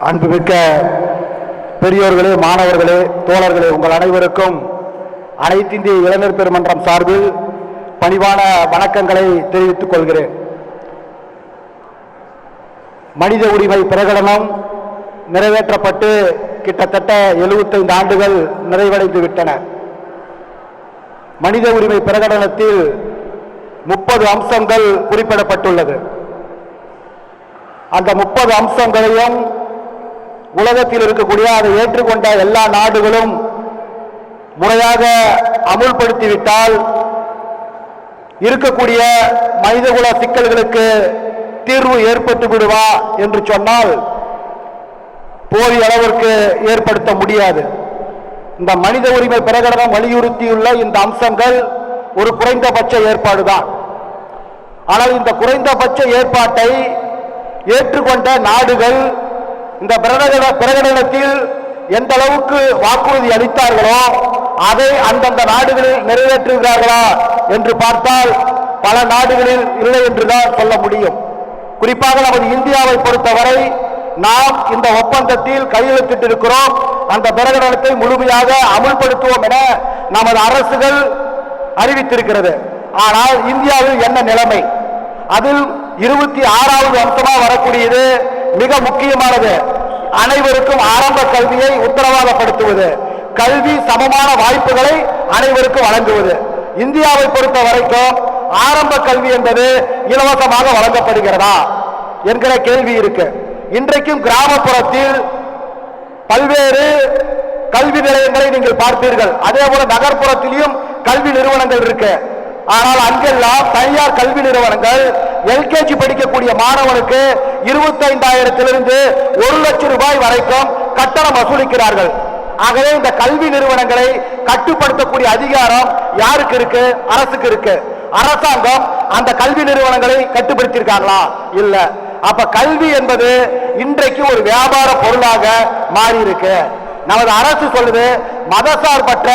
அன்புமிக்க பெரியோர்களே மாணவர்களே தோழர்களே உங்கள் அனைவருக்கும் அனைத்திந்திய இளைஞர் பெருமன்றம் சார்பில் பணிவான வணக்கங்களை தெரிவித்துக் கொள்கிறேன். மனித உரிமை பிரகடனம் நிறைவேற்றப்பட்டு கிட்டத்தட்ட 75 ஆண்டுகள் நிறைவடைந்து விட்டன. மனித உரிமை பிரகடனத்தில் முப்பது அம்சங்கள் குறிப்பிடப்பட்டுள்ளது. அந்த முப்பது அம்சங்களையும் உலகத்தில் இருக்கக்கூடிய அதை ஏற்றுக்கொண்ட எல்லா நாடுகளும் முறையாக அமுல்படுத்திவிட்டால் இருக்கக்கூடிய மனிதகுல சிக்கல்களுக்கு தீர்வு ஏற்பட்டு விடுவா என்று சொன்னால் போதிய அளவிற்கு ஏற்படுத்த முடியாது. இந்த மனித உரிமை பிரகடனம் வலியுறுத்தியுள்ள இந்த அம்சங்கள் ஒரு குறைந்தபட்ச ஏற்பாடுதான். ஆனால் இந்த குறைந்தபட்ச ஏற்பாட்டை ஏற்றுக்கொண்ட நாடுகள் இந்த பிரகடன பிரகடனத்தில் எந்த அளவுக்கு வாக்குறுதி அளித்தார்களோ அதை அந்தந்த நாடுகளில் நிறைவேற்றுகிறார்களா என்று பார்த்தால் பல நாடுகளில் இல்லை என்றுதான் சொல்ல முடியும். குறிப்பாக நமது இந்தியாவை பொறுத்தவரை நாம் இந்த ஒப்பந்தத்தில் கையெழுத்திட்டிருக்கிறோம். அந்த பிரகடனத்தை முழுமையாக அமுல்படுத்துவோம் என நமது அரசுகள் அறிவித்திருக்கிறது. ஆனால் இந்தியாவில் என்ன நிலைமை? அதில் இருபத்தி ஆறாவது அம்சமாக வரக்கூடியது மிக முக்கியமானது. அனைவருக்கும் ஆரம்ப கல்வியை உத்தரவாதப்படுத்துவது. கல்வி சமமான வாய்ப்புகளை அனைவருக்கும் வழங்குவது. இந்தியாவை பொறுத்த வரைக்கும் ஆரம்ப கல்வி என்பது இலவசமாக வழங்கப்படுகிறதா என்கிற கேள்வி இருக்கு. இன்றைக்கும் கிராமப்புறத்தில் பல்வேறு கல்வி நிலையங்களை நீங்கள் பார்த்தீர்கள். அதே போல நகர்ப்புறத்திலும் கல்வி நிறுவனங்கள் இருக்கு. ஆனால் அங்கெல்லாம் தனியார் கல்வி நிறுவனங்கள் எல்கேஜி படிக்கக்கூடிய மாணவனுக்கு இருபத்தைந்தாயிரத்திலிருந்து ஒரு லட்சம் ரூபாய் வரைக்கும் கட்டணம் வசூலிக்கிறார்கள். ஆகவே இந்த கல்வி நிறுவனங்களை கட்டுப்படுத்தக்கூடிய அதிகாரம் யாருக்கு இருக்கு? அரசுக்கு இருக்கு. அரசாங்கம் அந்த கல்வி நிறுவனங்களை கட்டுப்படுத்தியிருக்காங்களா? இல்ல. அப்ப கல்வி என்பது இன்றைக்கு ஒரு வியாபார பொருளாக மாறி இருக்கு நமது அரசு சொல்லுது மதசார்பற்ற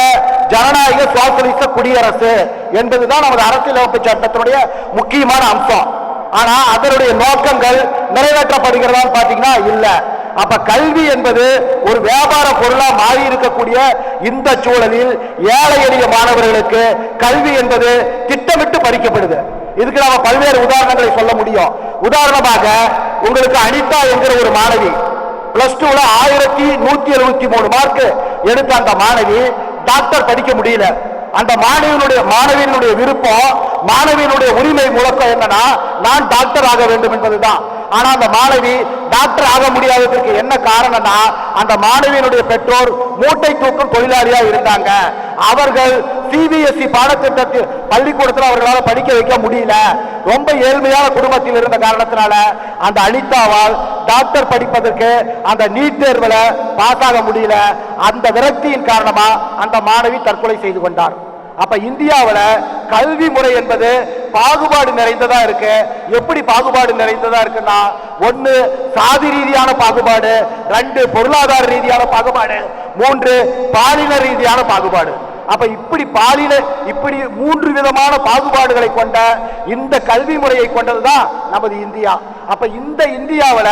ஜனநாயக சோசலிச குடியரசு என்பதுதான் நமது அரசியலமைப்பு சட்டத்தினுடைய முக்கியமான அம்சம். ஆனா அதனுடைய நோக்கங்கள் நிறைவேற்றப்படுகிறதா பாத்தீங்கன்னா இல்ல. அப்ப கல்வி என்பது ஒரு வியாபார பொருளா மாறி இருக்கக்கூடிய இந்த சூழலில் ஏழை எளிய மாணவர்களுக்கு கல்வி என்பது திட்டமிட்டு பறிக்கப்படுது இதுக்கு நாம பல்வேறு உதாரணங்களை சொல்ல முடியும். உதாரணமாக உங்களுக்கு அனிதா என்கிற ஒரு மாணவி பிளஸ் டூல ஆயிரத்தி நூத்தி எழுபத்தி மூணு மார்க் எடுத்த அந்த மாணவி டாக்டர் படிக்க முடியல. அந்த மாணவியினுடைய மாணவியினுடைய விருப்பம் மாணவியினுடைய உரிமை முழக்கம் என்னன்னா நான் டாக்டர் ஆக வேண்டும் என்பதுதான். ஆனா அந்த மாணவி டாக்டர் ஆக முடியாததற்கு என்ன காரணம்னா அந்த மாணவியினுடைய பெற்றோர் மூட்டை தூக்கும் தொழிலாளியா இருந்தாங்க. அவர்கள் சிபிஎஸ்இ பாடத்திட்டத்தில் பள்ளிக்கூடத்தில் அவர்களால் படிக்க வைக்க முடியல. ரொம்ப ஏழ்மையான குடும்பத்தில் இருந்த காரணத்தினால அந்த அனிதாவால் டாக்டர் படிப்பதற்கு அந்த நீட் தேர்வில் பாஸ் ஆக முடியல. அந்த விரக்தியின் காரணமா அந்த மாணவி தற்கொலை செய்து கொண்டார். அப்ப இந்தியாவில் கல்வி முறை என்பது பாகுபாடு நிறைந்ததா இருக்கு? எப்படி பாகுபாடு நிறைந்ததா இருக்குன்னா ஒன்னு சாதி ரீதியான பாகுபாடு ரெண்டு பொருளாதார ரீதியான பாகுபாடு மூன்று பாலின ரீதியான பாகுபாடு. அப்ப இப்படி பாலின இப்படி மூன்று விதமான பாகுபாடுகளை கொண்ட இந்த கல்வி முறையை கொண்டதுதான் நமது இந்தியா. அப்ப இந்த இந்தியாவில்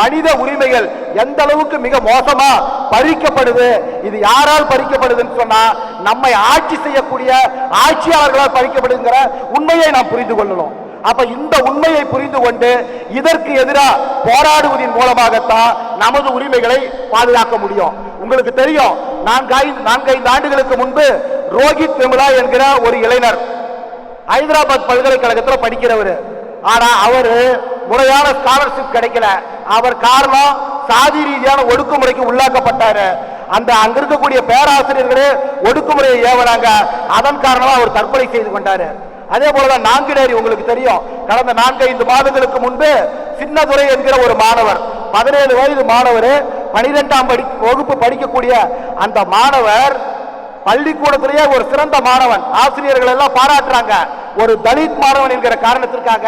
மனித உரிமைகள் எந்த அளவுக்கு மிக மோசமா பறிக்கப்படுது இது யாரால் பறிக்கப்படுதுன்னு சொன்னா நம்மை ஆட்சி செய்யக்கூடிய ஆட்சியாளர்களால் பறிக்கப்படுங்கிற உண்மையை நாம் புரிந்து கொள்ளணும். அப்ப இந்த உண்மையை புரிந்து கொண்டு இதற்கு எதிராக போராடுவதன் மூலமாகத்தான் நமது உரிமைகளை பாதுகாக்க முடியும். உங்களுக்கு தெரியும். நான்கு நான்கைந்து ஆண்டுகளுக்கு முன்பு ரோஹித் விமலா என்கிற ஒரு இளைஞர். ஹைதராபாத் பல்கலைக்கழகத்தில் படிக்கிறவர். ஆனா அவரு முறையான ஸ்காலர்ஷிப் கிடைக்கல. அவர் காரணம் சாதி ரீதியான ஒடுக்குமுறைக்கு உள்ளாக்கப்பட்டாரு. அந்த அங்க இருக்கக்கூடிய பேராசிரியர்களே ஒடுக்குமுறையை ஏவனாங்க அதன் காரணமா அவர் தற்கொலை செய்து கொண்டாரு. அதே போலதான் நான்கினேரி உங்களுக்கு தெரியும். கடந்த நான்கு ஐந்து மாதங்களுக்கு முன்பு சின்னதுரை என்கிற ஒரு மாணவர் பதினேழு வயது மாணவர் பனிரெண்டாம் படி வகுப்பு படிக்கக்கூடிய அந்த மாணவர் பள்ளிக்கூடத்திலேயே ஒரு சிறந்த மாணவன். ஆசிரியர்கள் எல்லாம் பாராட்டுறாங்க. ஒரு தலித் மாணவன் என்கிற காரணத்திற்காக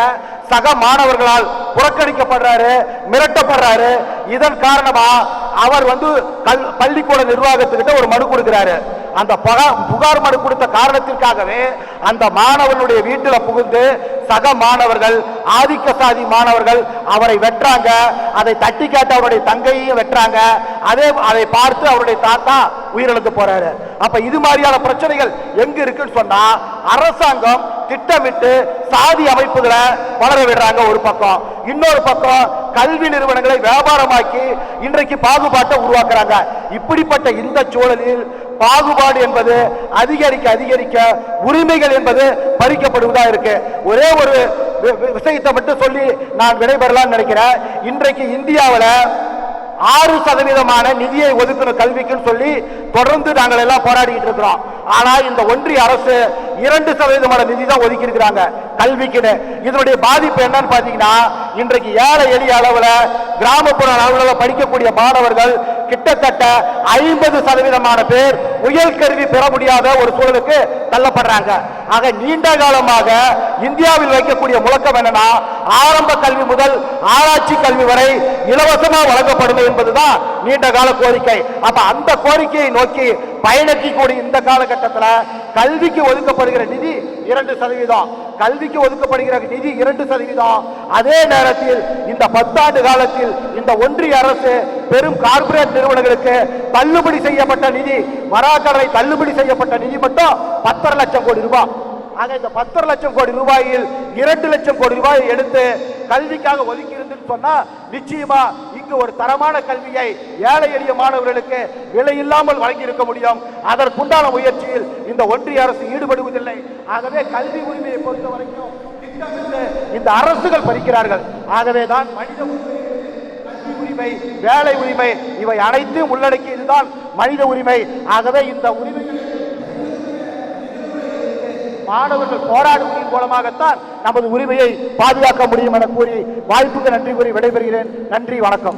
சக மாணவர்களால் புறக்கணிக்கப்படுறாரு மிரட்டப்படுறாரு. இதன் காரணமா அவர் வந்து கல்- பள்ளிக்கூட நிர்வாகத்துக்கிட்ட ஒரு மனு கொடுக்கிறாரு. அந்த புகார் மனு கொடுத்த காரணத்திற்காகவே அந்த மாணவனுடைய வீட்டில் புகுந்து சக மாணவர்கள் ஆதிக்க சாதி மாணவர்கள் அவரை வெட்டுறாங்க. அதை தட்டி கேட்ட அவருடைய தங்கையையும் வெட்டுறாங்க. அதே அதை பார்த்து அவருடைய தாத்தா உயிரிழந்து போறாரு. அப்ப இது மாதிரியான பிரச்சனைகள் எங்க இருக்குன்னு சொன்னா அரசாங்கம் திட்டமிட்டு சாதி அமைப்புகளை வளர விடுறாங்க ஒரு பக்கம். இன்னொரு பக்கம் கல்வி நிறுவனங்களை வியாபாரமாக்கி இன்றைக்கு பாகுபாட்டை உருவாக்குறாங்க. இப்படிப்பட்ட இந்த சூழலில் பாகுபாடு என்பது அதிகரிக்க அதிகரிக்க உரிமைகள் என்பது பறிக்கப்படுவதா இருக்கு. ஒரே ஒரு விஷயத்தை மட்டும் சொல்லி நான் விடைபெறலாம்னு நினைக்கிறேன். இன்றைக்கு இந்தியாவில் ஆறு சதவீதமான நிதியை ஒதுக்கணும் கல்விக்குன்னு சொல்லி தொடர்ந்து நாங்கள் எல்லாம் போராடிட்டு இருக்கிறோம். ஆனா இந்த ஒன்றிய அரசு இரண்டு சதவீதமான நிதி தான் ஒதுக்கி இருக்கிறாங்க கல்விக்குன்னு. இதனுடைய பாதிப்பு என்னன்னு பாத்தீங்கன்னா இன்றைக்கு ஏழை எளிய அளவுல கிராமப்புற அளவுல படிக்கக்கூடிய மாணவர்கள் கிட்டத்தட்ட ஐம்பது சதவீதமான பேர் உயர் கருவி பெற முடியாத ஒரு சூழலுக்கு தள்ளப்படுறாங்க. ஆக நீண்ட காலமாக இந்தியாவில் வைக்கக்கூடிய முழக்கம் என்னன்னா ஆரம்ப கல்வி முதல் ஆராய்ச்சி கல்வி வரை இலவசமாக வழங்கப்படும் என்பதுதான் நீண்ட கால கோரிக்கை. அப்ப அந்த கோரிக்கையை நோக்கி பயணிக்கக்கூடிய இந்த காலகட்டத்தில் கல்விக்கு ஒதுக்கப்படுகிற நிதி இரண்டு சதவீதம். கல்விக்கு ஒதுக்கப்படுகிற நிதி இரண்டு சதவீதம். அதே நேரத்தில் இந்த பத்தாண்டு காலத்தில் இந்த ஒன்றிய அரசு பெரும் கார்ப்பரேட் நிறுவனங்களுக்கு தள்ளுபடி செய்யப்பட்ட நிதி வராக்கடனை தள்ளுபடி செய்யப்பட்ட நிதி மட்டும் பத்தரை லட்சம் கோடி ரூபாய். ஆக இந்த பத்தரை லட்சம் கோடி ரூபாயில் இரண்டு லட்சம் கோடி ரூபாய் எடுத்து கல்விக்காக ஒதுக்கி இருந்துன்னு சொன்னா நிச்சயமா இங்கு ஒரு தரமான கல்வியை ஏழை எளிய மாணவர்களுக்கு விலையில்லாமல் இல்லாமல் முடியும். அதற்குண்டான முயற்சியில் இந்த ஒன்றிய அரசு ஈடுபடுவதில்லை. ஆகவே கல்வி உரிமையை பொறுத்த வரைக்கும் இந்த அரசுகள் பறிக்கிறார்கள். ஆகவே தான் மனித உரிமை உரிமை வேலை உரிமை இவை அனைத்தும் உள்ளடக்கியதுதான் மனித உரிமை. ஆகவே இந்த உரிமைகள் மாணவர்கள் போராடுவதன் மூலமாகத்தான் நமது உரிமையை பாதுகாக்க முடியும் என கூறி வாய்ப்புக்கு நன்றி கூறி விடைபெறுகிறேன். நன்றி வணக்கம்.